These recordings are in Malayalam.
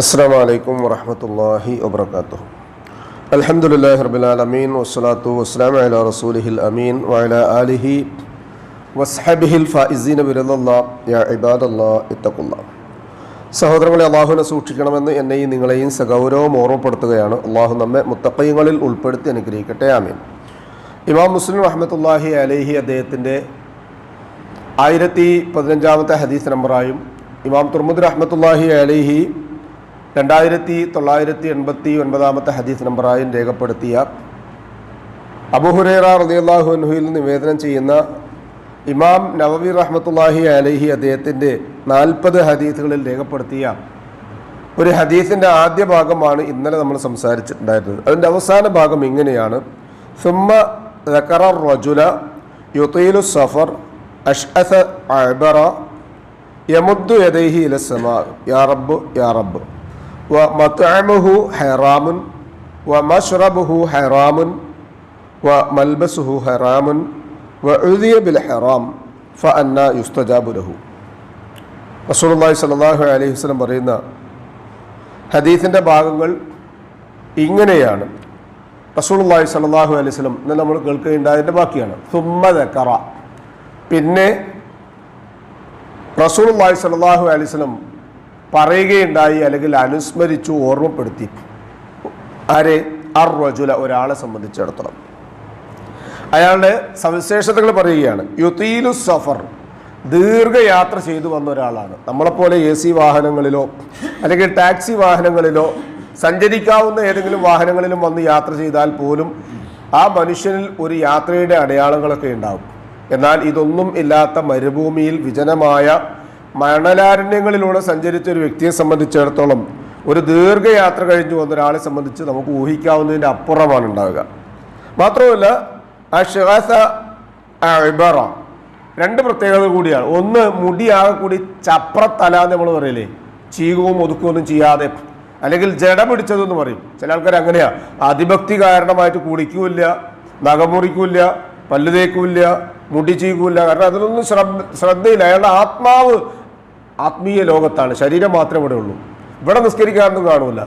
അസ്സാം വലൈക്കും വറഹമത്തല്ലാഹി വബർക്കാത്തു അലഹമുല്ലാഹി റബുലാലമീൻ വസ്സലാത്തു വസ്സലാം അല റസൂലിഹിൽ അമീൻ വഅല ആലിഹി വസ്ഹബിഹിൽ ഫായിസീന ബിരുദല്ലാ യാ ഇബാദല്ലാ ഇത്തക്കുല്ല സഹോദരങ്ങളെ അള്ളാഹുവിനെ സൂക്ഷിക്കണമെന്ന് എന്നെയും നിങ്ങളെയും സഗൗരവം ഓർമ്മപ്പെടുത്തുകയാണ്. അള്ളാഹു നമ്മെ മുത്തപ്പയ്യങ്ങളിൽ ഉൾപ്പെടുത്തി അനുഗ്രഹിക്കട്ടെ ആമീൻ. ഇമാം മുസ്ലിം റഹ്മത്തുല്ലാഹി അലഹി അദ്ദേഹത്തിന്റെ ആയിരത്തി പതിനഞ്ചാമത്തെ ഹദീസ് നമ്പറായും ഇമാം തുർമുദ് റഹ്മത്തുല്ലാഹി അലഹി രണ്ടായിരത്തി തൊള്ളായിരത്തി എൺപത്തി ഒൻപതാമത്തെ ഹദീസ് നമ്പറായും രേഖപ്പെടുത്തിയ അബുഹുറേറ റദിയുല്ലാഹുൻഹുയിൽ നിവേദനം ചെയ്യുന്ന ഇമാം നവവി റഹ്മത്തുല്ലാഹി അലഹി അദ്ദേഹത്തിന്റെ നാൽപ്പത് ഹദീസുകളിൽ രേഖപ്പെടുത്തിയ ഒരു ഹദീസിന്റെ ആദ്യ ഭാഗമാണ് ഇന്നലെ നമ്മൾ സംസാരിച്ചിട്ടുണ്ടായിരുന്നത്. അതിന്റെ അവസാന ഭാഗം ഇങ്ങനെയാണ്. സുമ്മ ദക്കറ റജുല യുത്തീലു സഫർ അഷ്അസ അബറ യമുദ്ദു യദൈഹി ഇലസമ യാറബ് യാറബ് വ മത്തഅമുഹു ഹൈറാമുൻ വ മഷ്റബുഹു ഹൈറാമുൻ വ മൽബസുഹു ഹൈറാമുൻ വ ബിൽ ഹറാം ഫ അന്ന യുസ്തജാബുലഹു റസൂലുള്ളാഹി സ്വല്ലല്ലാഹു അലൈഹി വസല്ലം പറയുന്ന ഹദീസിന്റെ ഭാഗങ്ങൾ ഇങ്ങനെയാണ്. റസൂലുള്ളാഹി സ്വല്ലല്ലാഹു അലൈഹി വസല്ലം ഇന്നലെ നമ്മൾ കേൾക്കുകയുണ്ടായതിന്റെ ബാക്കിയാണ്. സുമ്മ ദക്കറ. പിന്നെ റസൂലുള്ളാഹി സ്വല്ലല്ലാഹു അലൈഹി വസല്ലം പറയുകയുണ്ടായി അല്ലെങ്കിൽ അനുസ്മരിച്ചു ഓർമ്മപ്പെടുത്തി. ആരെ? അർ റജുല ഒരാളെ സംബന്ധിച്ചിടത്തോളം. അയാളുടെ സവിശേഷതകൾ പറയുകയാണ് യുതീലു സഫർ ദീർഘയാത്ര ചെയ്തു വന്ന ഒരാളാണ്. നമ്മളെപ്പോലെ എ സി വാഹനങ്ങളിലോ അല്ലെങ്കിൽ ടാക്സി വാഹനങ്ങളിലോ സഞ്ചരിക്കാവുന്ന ഏതെങ്കിലും വാഹനങ്ങളിലും വന്ന് യാത്ര ചെയ്താൽ പോലും ആ മനുഷ്യനിൽ ഒരു യാത്രയുടെ അടയാളങ്ങളൊക്കെ ഉണ്ടാകും എന്നാൽ ഇതൊന്നും ഇല്ലാത്ത മരുഭൂമിയിൽ വിജനമായ മണലാരണ്യങ്ങളിലൂടെ സഞ്ചരിച്ച ഒരു വ്യക്തിയെ സംബന്ധിച്ചിടത്തോളം ഒരു ദീർഘയാത്ര കഴിഞ്ഞു വന്ന ഒരാളെ സംബന്ധിച്ച് നമുക്ക് ഊഹിക്കാവുന്നതിന്റെ അപ്പുറമാണ് ഉണ്ടാവുക. മാത്രമല്ല ആ ഷിഹാസ ഇബറ രണ്ട് പ്രത്യേകത കൂടിയാണ്. ഒന്ന് മുടിയാകെ കൂടി ചപ്രത്തല എന്ന് നമ്മൾ പറയില്ലേ? ചീകവും ഒതുക്കുകയൊന്നും ചെയ്യാതെ. അല്ലെങ്കിൽ ജഡ പിടിച്ചതെന്ന് പറയും. ചില ആൾക്കാർ അങ്ങനെയാ. അതിഭക്തി കാരണമായിട്ട് കുളിക്കൂല്ല നഖമുറിക്കൂല്ല പല്ല് തേക്കൂല്ല മുടി ചീകൂല്ല. കാരണം അതിനൊന്നും ശ്രദ്ധ ശ്രദ്ധയില്ല. അയാളുടെ ആത്മാവ് ആത്മീയ ലോകത്താണ്. ശരീരം മാത്രമേ ഇവിടെ ഉള്ളൂ. ഇവിടെ നിസ്കരിക്കാനൊന്നും കാണൂല.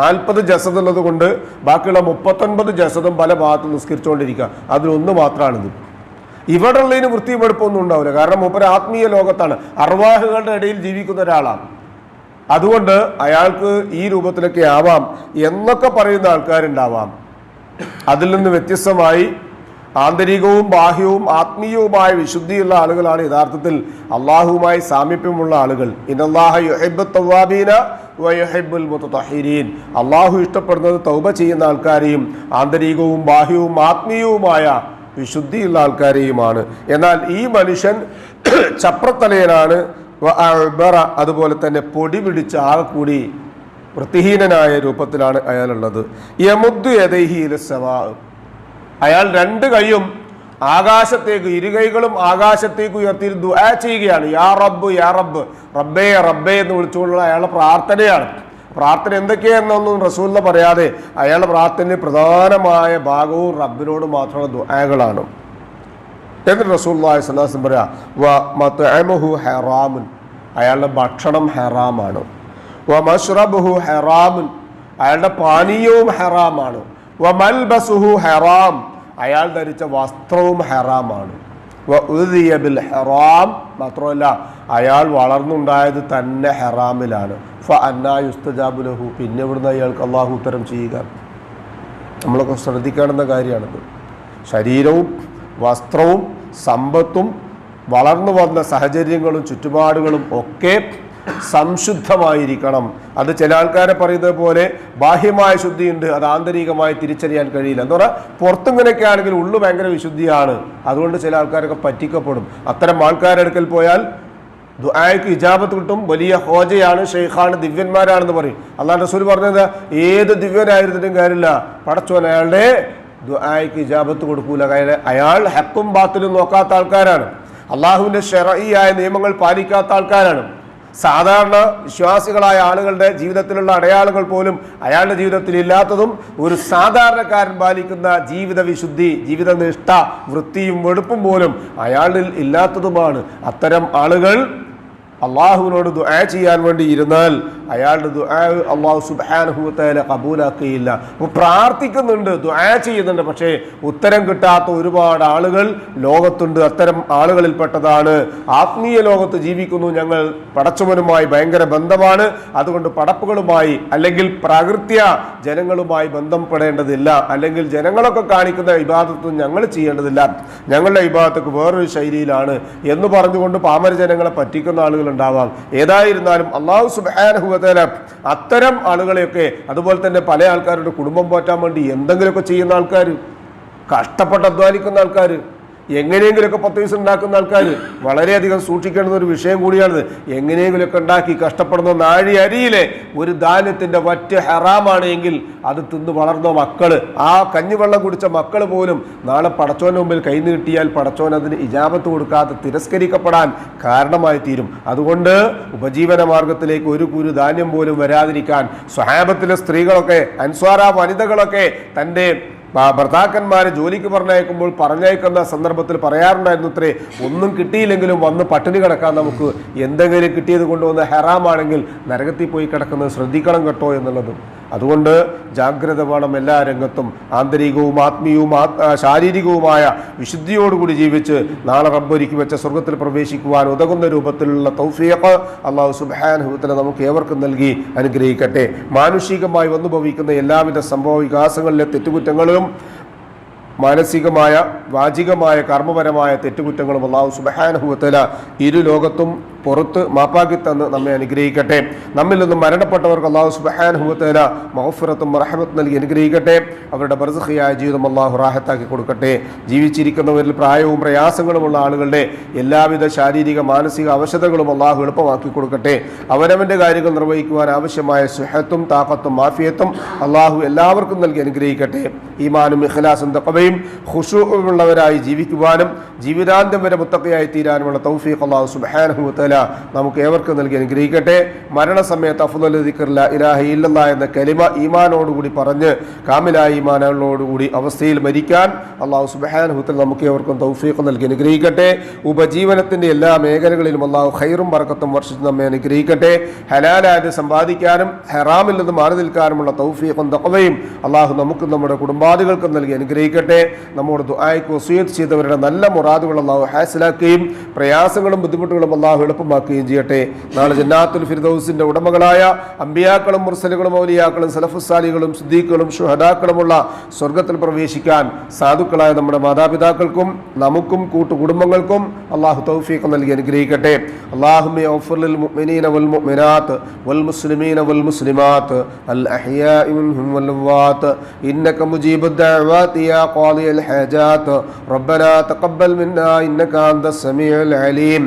നാൽപ്പത് ജസദ് ഉള്ളത് കൊണ്ട് ബാക്കിയുള്ള മുപ്പത്തൊൻപത് ജസദും പല ഭാഗത്തും നിസ്കരിച്ചുകൊണ്ടിരിക്കുക അതിലൊന്ന് മാത്രമാണിത് ഇവിടെ ഉള്ളതിന് വൃത്തിയും വെടുപ്പൊന്നും ഉണ്ടാവില്ല. കാരണം മൂപ്പര് ആത്മീയ ലോകത്താണ്. അർവാഹുകളുടെ ഇടയിൽ ജീവിക്കുന്ന ഒരാളാണ്. അതുകൊണ്ട് അയാൾക്ക് ഈ രൂപത്തിലൊക്കെ ആവാം എന്നൊക്കെ പറയുന്ന ആൾക്കാരുണ്ടാവാം. അതിൽ നിന്ന് വ്യത്യസ്തമായി ആന്തരികവും ബാഹ്യവും ആത്മീയവുമായ വിശുദ്ധിയുള്ള ആളുകളാണ് യഥാർത്ഥത്തിൽ അള്ളാഹുവുമായി സാമീപ്യമുള്ള ആളുകൾ. അള്ളാഹു ഇഷ്ടപ്പെടുന്നത് തൗബ ചെയ്യുന്ന ആൾക്കാരെയും ആന്തരികവും ബാഹ്യവും ആത്മീയവുമായ വിശുദ്ധിയുള്ള ആൾക്കാരെയുമാണ്. എന്നാൽ ഈ മനുഷ്യൻ ചപ്രത്തലയനാണ്. അതുപോലെ തന്നെ പൊടി പിടിച്ച് ആകെ കൂടി വൃത്തിഹീനനായ രൂപത്തിലാണ് അയാളുള്ളത്. യമുദ്ദു യഥൈഹിയിലെ ഇലസ്സമാ അയാൾ രണ്ട് കൈയും ആകാശത്തേക്ക് ഇരുകൈകളും ആകാശത്തേക്ക് ഉയർത്തി ദുആ ചെയ്യുകയാണ്. യാ റബ്ബ് യാ റബ്ബ്. റബ്ബേ റബ്ബേ എന്ന് വിളിച്ചുകൊണ്ടുള്ള അയാളുടെ പ്രാർത്ഥനയാണ്. പ്രാർത്ഥന എന്തൊക്കെയാണെന്നൊന്നും റസൂല പറയാതെ അയാളുടെ പ്രാർത്ഥനയിൽ പ്രധാനമായ ഭാഗവും റബ്ബിനോട് മാത്രമുള്ള ദുആകളാണ്. എന്നിട്ട് റസൂല്ലാഹി സ്വലാസം പറയാ വ അയാളുടെ ഭക്ഷണം ഹെറാമാണ്. വ മഷ്റബുഹു ഹെറാമുൻ. അയാളുടെ പാനീയവും ഹെറാമാണ്. വ മൽബസുഹു ഹെറാം. അയാൾ ധരിച്ച വസ്ത്രവും ഹെറാമാണ്. ബിൽ ഹെറാം മാത്രമല്ല അയാൾ വളർന്നുണ്ടായത് തന്നെ ഹെറാമിലാണ്. ഫ പിന്നെ ഇവിടുന്ന് അയാൾക്ക് അള്ളാഹു ഉത്തരം ചെയ്യുക. നമ്മളൊക്കെ ശ്രദ്ധിക്കേണ്ടുന്ന കാര്യമാണിത്. ശരീരവും വസ്ത്രവും സമ്പത്തും വളർന്നു വന്ന സാഹചര്യങ്ങളും ചുറ്റുപാടുകളും ഒക്കെ സംശുദ്ധമായിരിക്കണം. അത് ചില ആൾക്കാരെ പറയുന്നത് പോലെ ബാഹ്യമായ ശുദ്ധിയുണ്ട് അത് ആന്തരികമായി തിരിച്ചറിയാൻ കഴിയില്ല. എന്ന് പറഞ്ഞാൽ പുറത്തിങ്ങനെയൊക്കെ ആണെങ്കിൽ ഉള്ളു ഭയങ്കര വിശുദ്ധിയാണ്. അതുകൊണ്ട് ചില ആൾക്കാരൊക്കെ പറ്റിക്കപ്പെടും. അത്തരം ആൾക്കാരെടുക്കൽ പോയാൽ ദുആയ്ക്ക് ഇജാബത്ത് കിട്ടും. വലിയ ഹോജയാണ് ഷെയ്ഖാണ് ദിവ്യന്മാരാണെന്ന് പറയും. അള്ളാഹ് റസൂൽ പറഞ്ഞത് ഏത് ദിവ്യനായിരുന്നിട്ടും കാര്യമില്ല. പടച്ചോൻ അയാളുടെ ദുആയ്ക്ക് ഇജാബത്ത് കൊടുക്കൂല. കാര്യം അയാൾ ഹക്കും ബാത്തിലും നോക്കാത്ത ആൾക്കാരാണ്. അള്ളാഹുവിന്റെ ഷെറയിയായ നിയമങ്ങൾ പാലിക്കാത്ത ആൾക്കാരാണ്. സാധാരണ വിശ്വാസികളായ ആളുകളുടെ ജീവിതത്തിലുള്ള അടയാളങ്ങൾ പോലും അയാളുടെ ജീവിതത്തിൽ ഇല്ലാത്തതും ഒരു സാധാരണക്കാരൻ പാലിക്കുന്ന ജീവിത വിശുദ്ധി ജീവിത നിഷ്ഠ വൃത്തിയും വെടുപ്പും പോലും അയാളിൽ ഇല്ലാത്തതുമാണ്. അത്തരം ആളുകൾ അള്ളാഹുവിനോട് ദുആ ചെയ്യാൻ വേണ്ടി ഇരുന്നാൽ അയാളുടെ ദുആ അള്ളാഹു സുബാനുഭവത്തേല കബൂലാക്കുകയില്ല. അപ്പോൾ പ്രാർത്ഥിക്കുന്നുണ്ട് ദുആ ചെയ്യുന്നുണ്ട് പക്ഷേ ഉത്തരം കിട്ടാത്ത ഒരുപാട് ആളുകൾ ലോകത്തുണ്ട്. അത്തരം ആളുകളിൽപ്പെട്ടതാണ്. ആത്മീയ ലോകത്ത് ജീവിക്കുന്നു. ഞങ്ങൾ പടച്ചവനുമായി ഭയങ്കര ബന്ധമാണ്. അതുകൊണ്ട് പടപ്പുകളുമായി അല്ലെങ്കിൽ പ്രകൃത്യ ജനങ്ങളുമായി ബന്ധപ്പെടേണ്ടതില്ല. അല്ലെങ്കിൽ ജനങ്ങളൊക്കെ കാണിക്കുന്ന ഇബാദത്തും ഞങ്ങൾ ചെയ്യേണ്ടതില്ല. ഞങ്ങളുടെ ഇബാദത്തൊക്കെ വേറൊരു ശൈലിയിലാണ് എന്ന് പറഞ്ഞുകൊണ്ട് പാമര ജനങ്ങളെ പറ്റിക്കുന്ന ആളുകളുണ്ടാവാം ഏതായിരുന്നാലും അള്ളാഹു സുബാനഹുബല അത്തരം ആളുകളെയൊക്കെ അതുപോലെ തന്നെ പല ആൾക്കാരുടെ കുടുംബം പോറ്റാൻ വേണ്ടി എന്തെങ്കിലുമൊക്കെ ചെയ്യുന്ന ആൾക്കാർ കഷ്ടപ്പെട്ട് അധ്വാനിക്കുന്ന ആൾക്കാർ എങ്ങനെയെങ്കിലുമൊക്കെ പത്ത് പൈസ ഉണ്ടാക്കുന്ന ആൾക്കാർ വളരെയധികം സൂക്ഷിക്കേണ്ടുന്ന ഒരു വിഷയം കൂടിയാണിത്. എങ്ങനെയെങ്കിലുമൊക്കെ ഉണ്ടാക്കി കഷ്ടപ്പെടുന്ന നാഴി അരിയിലെ ഒരു ധാന്യത്തിന്റെ വറ്റ് ഹെറാമാണ് എങ്കിൽ അത് തിന്ന് വളർന്ന മക്കൾ ആ കഞ്ഞിവെള്ളം കുടിച്ച മക്കൾ പോലും നാളെ പടച്ചോന്റെ മുമ്പിൽ കൈ നീട്ടിയാൽ പടച്ചോൻ അതിന് ഇജാപത്ത് കൊടുക്കാതെ തിരസ്കരിക്കപ്പെടാൻ കാരണമായി തീരും. അതുകൊണ്ട് ഉപജീവന മാർഗത്തിലേക്ക് ഒരു കുരു ധാന്യം പോലും വരാതിരിക്കാൻ സ്വഹാബത്തിലെ സ്ത്രീകളൊക്കെ അൻസ്വാര വനിതകളൊക്കെ തന്റെ ഭർത്താക്കന്മാരെ ജോലിക്ക് പറഞ്ഞയക്കുമ്പോൾ പറഞ്ഞയക്കുന്ന സന്ദർഭത്തിൽ പറയാറുണ്ടായിരുന്നു ഇത്രേ ഒന്നും കിട്ടിയില്ലെങ്കിലും വന്ന് പട്ടിണി കിടക്കാൻ നമുക്ക് എന്തെങ്കിലും കിട്ടിയത് കൊണ്ടുവന്ന് ഹെറാമാണെങ്കിൽ നരകത്തിൽ പോയി കിടക്കുന്നത് ശ്രദ്ധിക്കണം കേട്ടോ എന്നുള്ളതും. അതുകൊണ്ട് ജാഗ്രത വേണം എല്ലാ രംഗത്തും. ആന്തരികവും ആത്മീയവും ശാരീരികവുമായ വിശുദ്ധിയോടുകൂടി ജീവിച്ച് നാളെ റബ്ബൊരുക്കി വെച്ച സ്വർഗത്തിൽ പ്രവേശിക്കുവാൻ ഉതകുന്ന രൂപത്തിലുള്ള തൗഫീഖ് അള്ളാഹു സുബാനുഭവത്തിന് നമുക്ക് ഏവർക്കും നൽകി അനുഗ്രഹിക്കട്ടെ. മാനുഷികമായി വന്നു ഭവിക്കുന്ന എല്ലാവിധ സംഭവ വികാസങ്ങളിലെ തെറ്റുകുറ്റങ്ങളും മാനസികമായ വാചികമായ കർമ്മപരമായ തെറ്റുകുറ്റങ്ങളും അള്ളാഹു സുബഹാനുഭവത്തില ഇരു ലോകത്തും പുറത്ത് മാപ്പാക്കി തന്ന് നമ്മെ അനുഗ്രഹിക്കട്ടെ. നമ്മിൽ നിന്ന് മരണപ്പെട്ടവർക്ക് അള്ളാഹു സുബഹാനുഭവത്തല മഹഫുറത്തും റഹമത്ത് നൽകി അനുഗ്രഹിക്കട്ടെ. അവരുടെ ബർസഖിയായ ജീവിതം അള്ളാഹു റാഹത്താക്കി കൊടുക്കട്ടെ. ജീവിച്ചിരിക്കുന്നവരിൽ പ്രായവും പ്രയാസങ്ങളുമുള്ള ആളുകളുടെ എല്ലാവിധ ശാരീരിക മാനസിക അവശതകളും അള്ളാഹു എളുപ്പമാക്കി കൊടുക്കട്ടെ. അവനവന്റെ കാര്യങ്ങൾ നിർവഹിക്കുവാൻ ആവശ്യമായ സുഹത്തും താക്കത്തും മാഫിയത്തും അള്ളാഹു എല്ലാവർക്കും നൽകി അനുഗ്രഹിക്കട്ടെ. ഈമാനും ഇഖലാസും തക്കവയും ഖുഷുവുള്ളവരായി ജീവിക്കുവാനും ജീവിതാന്ത്യം വരെ മുത്തക്കയായി തീരാനുമുള്ള തൗഫീഖ് അള്ളാഹു സുബ്ഹാനഹു വതആല നമുക്ക് ഏവർക്കും നൽകി അനുഗ്രഹിക്കട്ടെ. മരണസമയത്ത് അഫ്ദൽ ദിക്റില്ല ഇലാഹ ഇല്ലല്ല എന്ന കലിമ ഈമാനോടുകൂടി പറഞ്ഞ് കാമിലായ ഈമാനോടുകൂടി അവസ്ഥയിൽ മരിക്കാൻ അള്ളാഹു വതആല നമുക്ക് ഏവർക്കും തൗഫീഖ് നൽകി അനുഗ്രഹിക്കട്ടെ. ഉപജീവനത്തിന്റെ എല്ലാ മേഖലകളിലും അള്ളാഹു ഖൈറും ബർക്കത്തും വർഷിച്ച് നമ്മെ അനുഗ്രഹിക്കട്ടെ. ഹലാലായത് സമ്പാദിക്കാനും ഹറാമിൽ നിന്ന് മാറി നിൽക്കാനുമുള്ള തൗഫീഖും തഖവയും അള്ളാഹു നമുക്കും നമ്മുടെ കുടുംബാദികൾക്കും നൽകി അനുഗ്രഹിക്കട്ടെ. നമ്മുടെ ദുആയ്ക്ക് വസീയത്ത് ചെയ്തവരുടെ നല്ല മുറാദുകൾ അള്ളാഹു ഹാസിലാക്കുകയും പ്രയാസങ്ങളും ബുദ്ധിമുട്ടുകളും അള്ളാഹു ഉറപ്പുമാക്കുകയും ചെയ്യട്ടെ. നാളെ ജന്നാത്തുൽ ഫിർദൌസിന്റെ ഉടമകളായ അമ്പിയാക്കളും മുർസലുകളും ഔലിയാക്കളും സലഫുസാലികളും സുദ്ദീഖുകളും ഷുഹദാക്കളുമുള്ള സ്വർഗത്തിൽ പ്രവേശിക്കാൻ സാധുക്കളായ നമ്മുടെ മാതാപിതാക്കൾക്കും നമുക്കും കൂട്ടുകുടുംബങ്ങൾക്കും അള്ളാഹു തൗഫീഖ് നൽകി അനുഗ്രഹിക്കട്ടെ. അള്ളാഹുമി ഓഫറിൽ മുഅ്മിനീന വൽ മുഅ്മിനാത്ത് വൽ മുസ്ലിമീന വൽ മുസ്ലിമാത്ത്. അൽ വൽ ഇന്നക യാ ഹജാത്ത്. റബ്ബനാ തഖബ്ബൽ മിന്നാ ഇന്നക സമീഉൽ അലീം.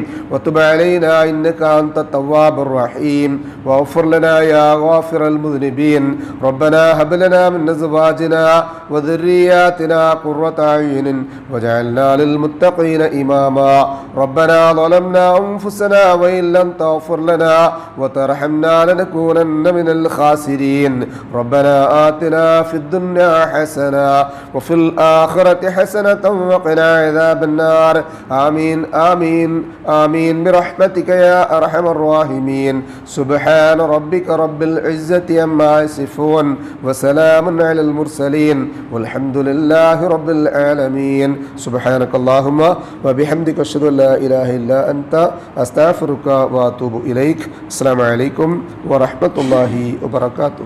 علينا إنك أنت التواب الرحيم. واغفر لنا يا غافر المذنبين. ربنا هب لنا من أزواجنا وذرياتنا قرة أعين واجعلنا للمتقين إماما. ربنا ظلمنا أنفسنا وإن لم تغفر لنا وترحمنا لنكونن من الخاسرين. ربنا آتنا في الدنيا حسنة وفي الآخرة حسنة وقنا عذاب النار. آمين آمين آمين برحمتك يا أرحم الراحمين. سبحان ربك رب العزة عما يصفون وسلام على المرسلين والحمد لله رب العالمين. سبحانك اللهم وبحمدك أشهد أن لا إله إلا أنت أستغفرك وأتوب إليك. السلام عليكم ورحمة الله وبركاته.